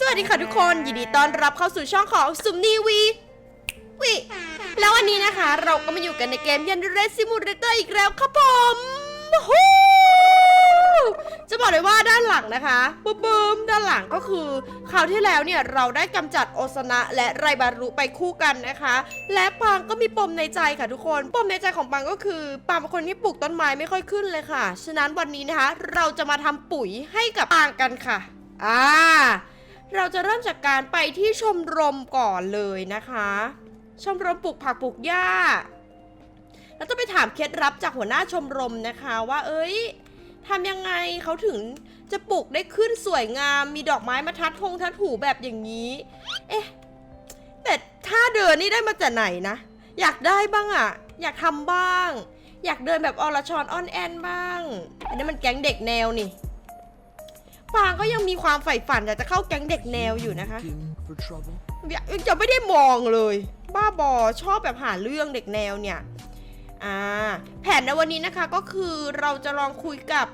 สวัสดีค่ะทุกคนยินดีต้อนรับเข้าสู่ช่องของซุมนีวีวิแล้ววันนี้นะคะ เราก็มาอยู่กันในเกมยันเรซิมูเลเตอร์อีกแล้วครับผมฮู้จะบอกเลยว่าด้านหลังนะคะบึ้มบึ้มด้านหลังก็คือคราวที่แล้วเนี่ยเราได้กำจัดโอซานะและไรบารุไปคู่กันนะคะ และปางก็มีปมในใจค่ะทุกคนปมในใจของปางก็คือปางเป็นคนที่ปลูกต้นไม้ไม่ค่อยขึ้นเลยค่ะ ฉะนั้นวันนี้นะคะ เราจะมาทำปุ๋ยให้กับปางกันค่ะ อ่า เราจะเริ่มจากการไปที่ชมรมก่อนเลยนะคะ ชมรมปลูกผักปลูกหญ้าแล้วต้องไปถามเคล็ดลับจากหัวหน้าชมรมนะคะว่า เอ้ยทำยังไงเขาถึงจะปลูกได้ขึ้นสวยงามมีดอกไม้มาทัดทงทัดหูแบบอย่างนี้ เอ๊ะแต่ถ้าเดินนี่ได้มาจากไหนนะ อยากได้บ้างอะอยากทำบ้าง อยากเดินแบบอรชรอ้อนแอนบ้าง อันนี้มันแก๊งเด็กแนวนี่ ปางก็ยังมีความใฝ่ฝันอยากจะเข้าแก๊งเด็กแนวอยู่นะคะยังจะไม่ได้มองเลย บ้าบอชอบแบบหาเรื่องเด็กแนวเนี่ยอ่าแผนในวันนี้นะคะก็คือเราจะลองคุยกับ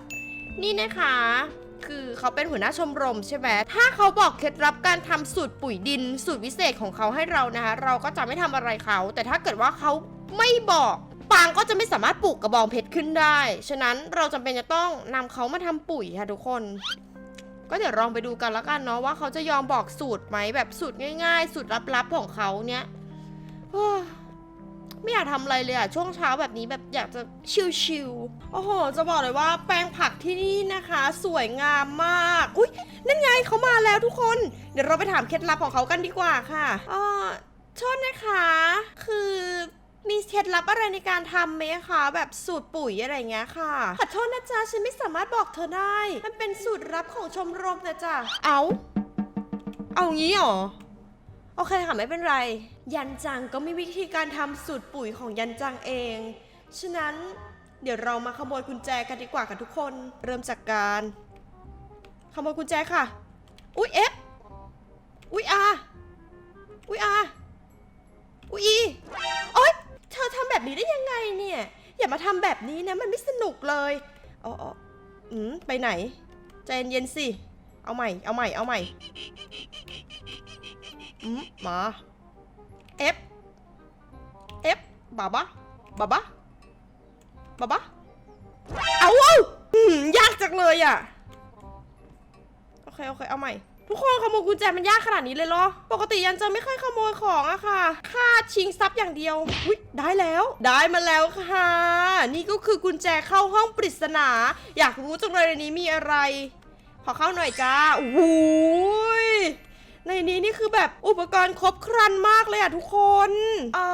นี่นะคะ คือเขาเป็นหัวหน้าชมรมใช่ไหมถ้าเขาบอกเคล็ดลับการทำสูตรปุ๋ยดินสูตรวิเศษของเขาให้เรานะคะ เราก็จะไม่ทำอะไรเขา แต่ถ้าเกิดว่าเขาไม่บอกปางก็จะไม่สามารถปลูกกระบองเพชรขึ้นได้ ฉะนั้นเราจำเป็นจะต้องนำเขามาทำปุ๋ยค่ะทุกคน ก็เดี๋ยวลองไปดูกันล้วกันเนาะว่าเขาจะยอมบอกสูตรไหมแบบสูตรง่ายๆ สูตรลับๆของเขาเนี้ยไม่อยากทำอะไรเลยอะช่วงเช้าแบบนี้แบบอยากจะชิลๆโอ้โห จะบอกเลยว่าแปลงผักที่นี่นะคะ สวยงามมาก อุ้ยนั่นไงเขามาแล้วทุกคน เดี๋ยวเราไปถามเคล็ดลับของเขากันดีกว่าค่ะอ๋อโทษนะคะ เคล็ดลับอะไรในการทำไหมคะแบบสูตรปุ๋ยอะไรเงี้ยค่ะขอโทษนะจ๊ะฉันไม่สามารถบอกเธอได้ มันเป็นสูตรลับของชมรมนะจ๊ะเอาเอางี้เหรอโอเคค่ะไม่เป็นไร ยันจังก็มีวิธีการทำสูตรปุ๋ยของยันจังเอง ฉะนั้นเดี๋ยวเรามาขโมยกุญแจกันดีกว่าค่ะทุกคน เริ่มจากการ ขโมยกุญแจค่ะ อุ๊ยเอฟอุ๊ยอาอุ๊ยอาอุ๊ยอีโอ๊ยเธอทำแบบนี้ได้ยังไงเนี่ย อย่ามาทำแบบนี้นะ มันไม่สนุกเลยอ๋ออ๋ออืมไปไหน ใจเย็นๆสิ เอาใหม่ เอาใหม่ เอาใหม่ อืมมาเอฟเอฟบาบาบาบาบาบาเอาเอาอยากจังเลยอะ โอเค โอเค เอาใหม่ ทุกคนขโมยกุญแจมันยากขนาดนี้เลยเหรอ ปกติยันจะไม่เคยขโมยของอะค่ะค่าชิงทรัพย์อย่างเดียวอุ๊ยได้แล้ว ได้มาแล้วค่ะ นี่ก็คือกุญแจเข้าห้องปริศนา อยากรู้จังเลยในนี้มีอะไร ขอเข้าหน่อยจ้าโอ้โหยในนี้นี่คือแบบอุปกรณ์ครบครันมากเลยอะทุกคน เอ่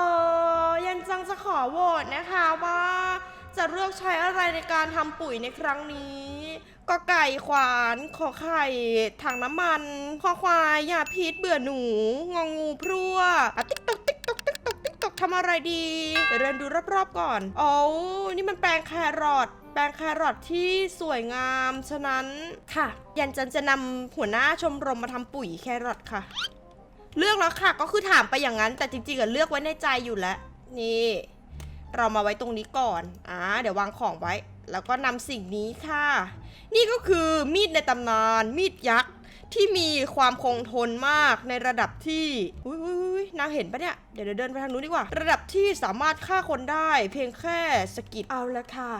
อยันจังจะขอโหวตนะคะว่าจะเลือกใช้อะไรในการทำปุ๋ยในครั้งนี้ ก็ไก่ขวานขอไข่ถังน้ำมันคอควายยาพิษเบื่อหนู งองูพรั่วอะติ๊กตอกติ๊กตอกติ๊กตอกติ๊กตอกทำอะไรดีเดี๋ยวเดินดูรอบๆก่อนโอ้นี่มันแปลงแครอทแปลงแครอทที่สวยงาม ฉะนั้นค่ะ ยันจันจะนำหัวหน้าชมรมมาทำปุ๋ยแครอทค่ะ เลือกแล้วค่ะ ก็คือถามไปอย่างนั้น แต่จริงๆอะเลือกไว้ในใจอยู่แล้ว นี่ เรามาไว้ตรงนี้ก่อนอ่าเดี๋ยววางของไว้ แล้วก็นำสิ่งนี้ค่ะ นี่ก็คือมีดในตำนาน มีดยักษ์ที่มีความคงทนมากในระดับที่อุ้ยอุ้ยนางเห็นปะเนี่ย เดี๋ยวเดินไปทางนู้นดีกว่า ระดับที่สามารถฆ่าคนได้ เพียงแค่สกิดเอาละค่ะ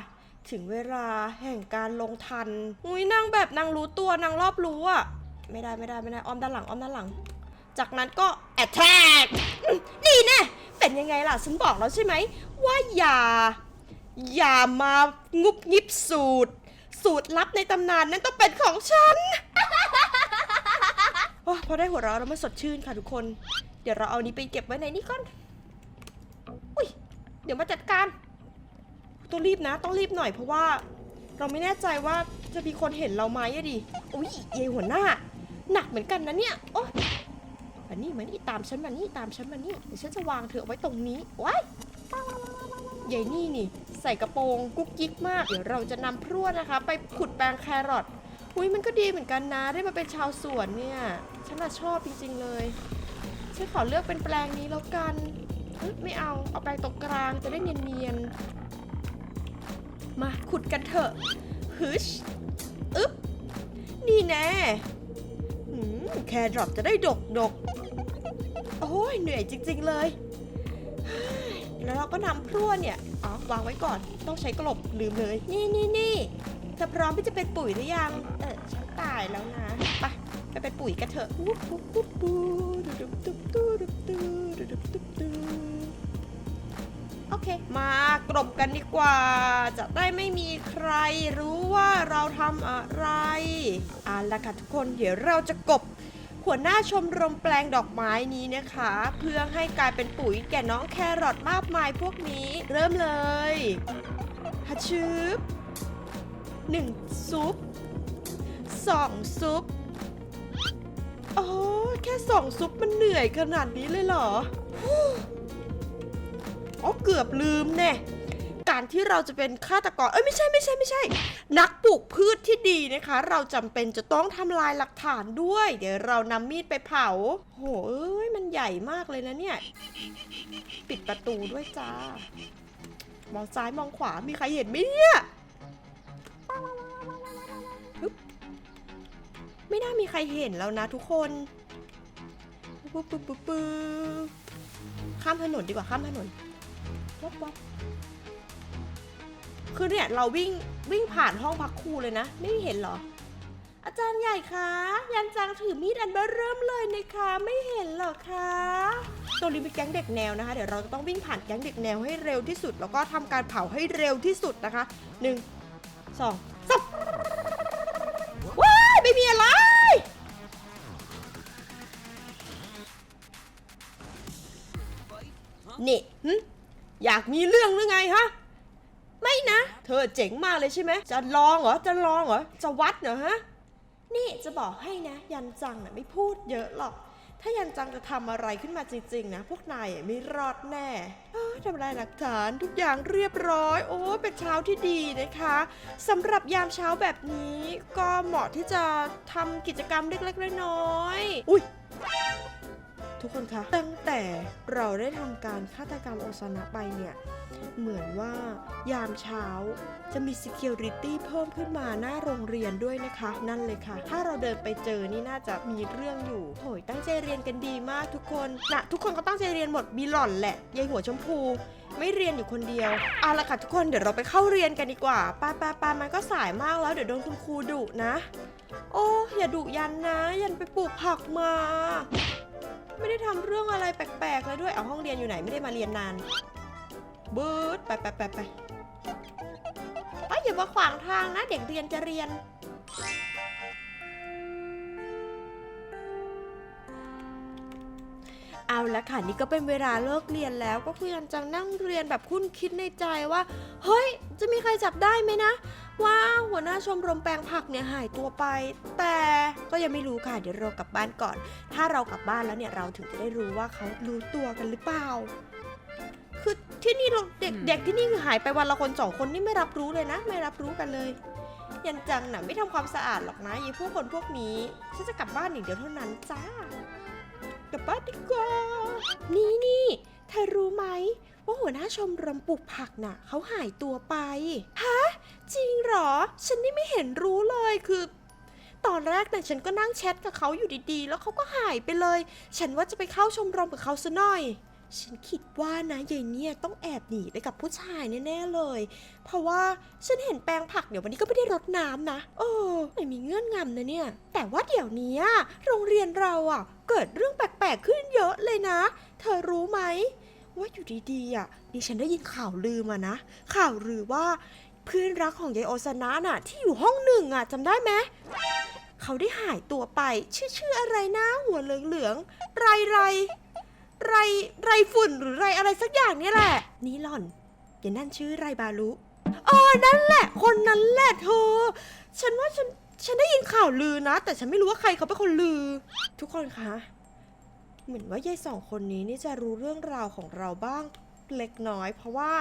ถึงเวลาแห่งการลงทัน อุ้ยนางแบบนางรู้ตัวนางรอบรู้อะไม่ได้ไม่ได้ไม่ได้อ้อมด้านหลังอ้อมด้านหลัง จากนั้นก็ attack นี่แน่ เป็นยังไงล่ะ ฉันบอกแล้วใช่ไหม ว่าอย่า อย่ามางุบงิบสูตร สูตรลับในตำนานนั้นต้องเป็นของฉันโอ้พอได้หัวเราะเราไม่สดชื่นค่ะทุกคน เดี๋ยวเราเอานี้ไปเก็บไว้ในนี้ก่อน อุ้ย เดี๋ยวมาจัดการ ต้องรีบนะ ต้องรีบหน่อยเพราะว่า เราไม่แน่ใจว่าจะมีคนเห็นเราไหมอะดิ อุ้ยเยหัวหน้า หนักเหมือนกันนะเนี่ย โอ๊ย มานี่มานี่ตามฉันมานี่ตามฉันมานี่เดี๋ยวฉันจะวางเธอเอาไว้ตรงนี้ว้ายใหญ่นี่นี่ ใส่กระโปรงกุ๊กกิ๊กมาก เดี๋ยวเราจะนำพรวดนะคะ ไปขุดแปลงแครอทอุ้ยมันก็ดีเหมือนกันนะ ได้มาเป็นชาวสวนเนี่ย ฉันน่ะชอบจริงๆเลย ฉันขอเลือกเป็นแปลงนี้แล้วกันไม่เอา เอาแปลงตรงกลางจะได้เนียนๆ มาขุดกันเถอะฮึชอึ๊บ นี่แน่แครอทจะได้ดกดก โอ้ยเหนื่อยจริง ๆ เลย แล้วเราก็นำพรั่วเนี่ย อ๋อ วางไว้ก่อน ต้องใช้กลบลืมเลย นี่นี่นี่เธอพร้อมที่จะเป็นปุ๋ยหรือยัง เออ ฉันตายแล้วนะ ไปไปเป็นปุ๋ยกันเถอะปุ๊บปุ๊บปุ๊บปุ๊บดุ๊บดุ๊บดุ๊บดุ๊บโอเค มากลบกันดีกว่า จะได้ไม่มีใครรู้ว่าเราทำอะไรอะละค่ะทุกคน เดี๋ยวเราจะกลบ หัวหน้าชมรมแปลงดอกไม้นี้นะคะ เพื่อให้กลายเป็นปุ๋ยแก่น้องแครอทมากมายพวกนี้ เริ่มเลยฮัชืบหนึ่งซุปสองซุปโอ้แค่สองซุปมันเหนื่อยขนาดนี้เลยเหรออ๋อเกือบลืมแน่ การที่เราจะเป็นฆาตกรเอ้ยไม่ใช่ไม่ใช่ไม่ใช่ นักปลูกพืชที่ดีนะคะ เราจำเป็นจะต้องทำลายหลักฐานด้วย เดี๋ยวเรานำมีดไปเผาโหเอ้ยมันใหญ่มากเลยนะเนี่ย ปิดประตูด้วยจ้ามองซ้ายมองขวามีใครเห็นไหมเนี่ยไม่น่ามีใครเห็นแล้วนะทุกคนปุ๊บปุ๊บปุ๊บปุ๊บข้ามถนนดีกว่าข้ามถนนวับวับ คือเนี่ยเราวิ่งวิ่งผ่านห้องพักครูเลยนะ ไม่เห็นเหรอ อาจารย์ใหญ่คะ ยันจังถือมีดอันเบอร์เริ่มเลยนะคะ ไม่เห็นเหรอคะตัวนี้เป็นแก๊งเด็กแนวนะคะ เดี๋ยวเราจะต้องวิ่งผ่านแก๊งเด็กแนวให้เร็วที่สุด แล้วก็ทำการเผาให้เร็วที่สุดนะคะหนึ่งสองสามว้ายไม่มีอะไรนี่หึอยากมีเรื่องหรือไงฮะ เธอเจ๋งมากเลยใช่ไหม จะลองเหรอ จะลองเหรอ จะวัดเหรอฮะ นี่จะบอกให้นะ ยันจังน่ะไม่พูดเยอะหรอก ถ้ายันจังจะทำอะไรขึ้นมาจริงๆนะ พวกนายไม่รอดแน่เอ้ยทำลายหลักฐานทุกอย่างเรียบร้อย โอ้เป็นเช้าที่ดีนะคะสำหรับยามเช้าแบบนี้ก็เหมาะที่จะทำกิจกรรมเล็กๆน้อยๆอุ้ย ทุกคนคะตั้งแต่เราได้ทำการฆาตกรรมโอซานะไปเนี่ย เหมือนว่ายามเช้าจะมี Security เพิ่มขึ้นมาหน้าโรงเรียนด้วยนะคะ นั่นเลยค่ะ ถ้าเราเดินไปเจอนี่น่าจะมีเรื่องอยู่โหยตั้งใจเรียนกันดีมากทุกคนนะทุกคนก็ตั้งใจเรียนหมดมีหล่อนแหละยายหัวชมพูไม่เรียนอยู่คนเดียวเอาละค่ะทุกคนเดี๋ยวเราไปเข้าเรียนกันดีกว่าปาปาปามันก็สายมากแล้วเดี๋ยวโดนคุณครูดุนะ โอ้อย่าดุยันนะ ยันไปปลูกผักมา ไม่ได้ทำเรื่องอะไรแปลกๆเลยด้วย เอาห้องเรียนอยู่ไหนไม่ได้มาเรียนนานบืดไปไปไปไปไปอย่ามาขวางทางนะ เด็กเรียนจะเรียน เอาละค่ะนี่ก็เป็นเวลาเลิกเรียนแล้วก็คือยันจังนั่งเรียนแบบคุ้นคิดในใจว่า เฮ้ย จะมีใครจับได้ไหมนะ ว่าหัวหน้าชมรมแปลงผักเนี่ยหายตัวไป แต่ก็ยังไม่รู้ค่ะเดี๋ยวเรากลับบ้านก่อน ถ้าเรากลับบ้านแล้วเนี่ยเราถึงจะได้รู้ว่าเขารู้ตัวกันหรือเปล่า คือที่นี่เราเด็กอืมเด็กที่นี่คือหายไปวันละคนสองคนนี่ไม่รับรู้เลยนะ ไม่รับรู้กันเลย ยันจังน่ะไม่ทำความสะอาดหรอกนะยีพวกคนพวกนี้ฉันจะกลับบ้านอย่างเดียวเท่านั้นจ้ากลับบ้านดีกว่านี่นี่เธอรู้ไหม ว่าหัวหน้าชมรมปลูกผักน่ะเขาหายตัวไป ฮะ จริงเหรอ ฉันนี่ไม่เห็นรู้เลยคือ ตอนแรกเนี่ยฉันก็นั่งแชทกับเขาอยู่ดีๆ แล้วเขาก็หายไปเลย ฉันว่าจะไปเข้าชมรมกับเขาซะหน่อย ฉันคิดว่านะยายเนี่ยต้องแอบหนีไปกับผู้ชายแน่ๆเลย เพราะว่าฉันเห็นแปลงผักเดี๋ยววันนี้ก็ไม่ได้รดน้ำนะเออไม่มีเงื่อนงำนะเนี่ย แต่ว่าเดี๋ยวนี้โรงเรียนเราอะ เกิดเรื่องแปลกๆขึ้นเยอะเลยนะ เธอรู้ไหม ว่าอยู่ดีๆอะดิฉันได้ยินข่าวลือมานะ ข่าวลือว่าเพื่อนรักของยายโอซานะน่ะ ที่อยู่ห้องหนึ่งอะจำได้ไหมเขาได้หายตัวไป ชื่อชื่ออะไรนะหัวเหลืองๆไรไรไรไรฝุ่นหรือไรอะไรสักอย่างนี่แหละ นี่หล่อนอย่านั่นชื่อไรบาลุเออนั่นแหละ คนนั้นแหละเธอ ฉันว่าฉันฉันได้ยินข่าวลือนะ แต่ฉันไม่รู้ว่าใครเขาเป็นคนลือ ทุกคนคะ เหมือนว่ายายสองคนนี้นี่จะรู้เรื่องราวของเราบ้างเล็กน้อย เพราะว่า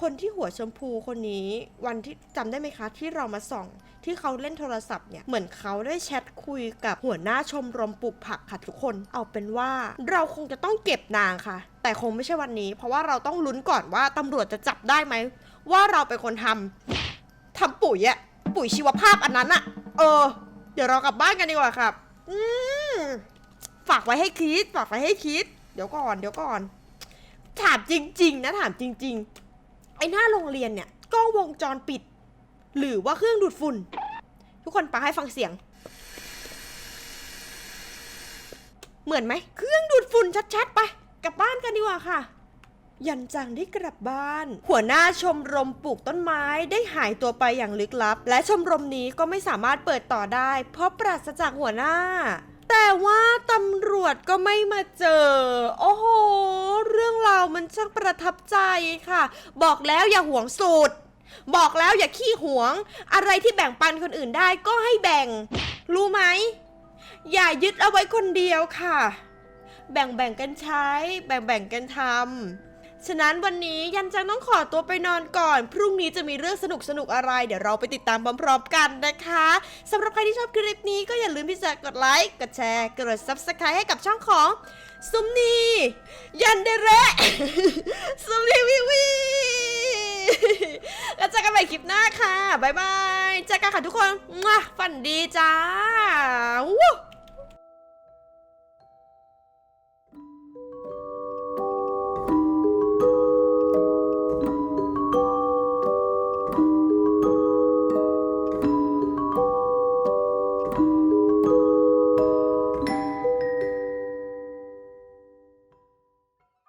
คนที่หัวชมพูคนนี้วันที่จำได้ไหมคะที่เรามาส่อง ที่เขาเล่นโทรศัพท์เนี่ยเหมือนเขาได้แชทคุยกับหัวหน้าชมรมปลูกผักค่ะทุกคน เอาเป็นว่าเราคงจะต้องเก็บนางค่ะ แต่คงไม่ใช่วันนี้ เพราะว่าเราต้องลุ้นก่อนว่าตำรวจจะจับได้ไหมว่าเราเป็นคนทำทำปุ๋ยอะปุ๋ยชีวภาพอันนั้นอะเออ เดี๋ยวเรากลับบ้านกันดีกว่าครับ อืม ฝากไว้ให้คิด ฝากไว้ให้คิด เดี๋ยวก่อน เดี๋ยวก่อน ถามจริง ๆ นะถามจริง ๆ ไอ้หน้าโรงเรียนเนี่ยกล้องวงจรปิด หรือว่าเครื่องดูดฝุ่น ทุกคนปาให้ฟังเสียง เหมือนไหม เครื่องดูดฝุ่นชัดๆ ไป กลับบ้านกันดีกว่าค่ะ ยันจังได้กลับบ้าน หัวหน้าชมรมปลูกต้นไม้ได้หายตัวไปอย่างลึกลับ และชมรมนี้ก็ไม่สามารถเปิดต่อได้ เพราะปราศจากหัวหน้า แต่ว่าตำรวจก็ไม่มาเจอ โอ้โห เรื่องราวมันช่างประทับใจค่ะ บอกแล้วอย่าหวงสูตร บอกแล้วอย่าขี้หวง อะไรที่แบ่งปันคนอื่นได้ก็ให้แบ่ง รู้ไหม อย่ายึดเอาไว้คนเดียวค่ะ แบ่งแบ่งกันใช้ แบ่งแบ่งกันทำ ฉะนั้นวันนี้ยันจังต้องขอตัวไปนอนก่อน พรุ่งนี้จะมีเรื่องสนุกสนุกอะไร เดี๋ยวเราไปติดตามพร้อมๆกันนะคะสำหรับใครที่ชอบคลิปนี้ก็อย่าลืมที่จะกดไลค์กดแชร์กด subscribe ให้กับช่องของซุมนียันเดเระซุมนีวิวีแล้วเจอกันใหม่คลิปหน้าค่ะ บ๊ายบายเจอกันค่ะทุกคนมั่วฝันดีจ้าว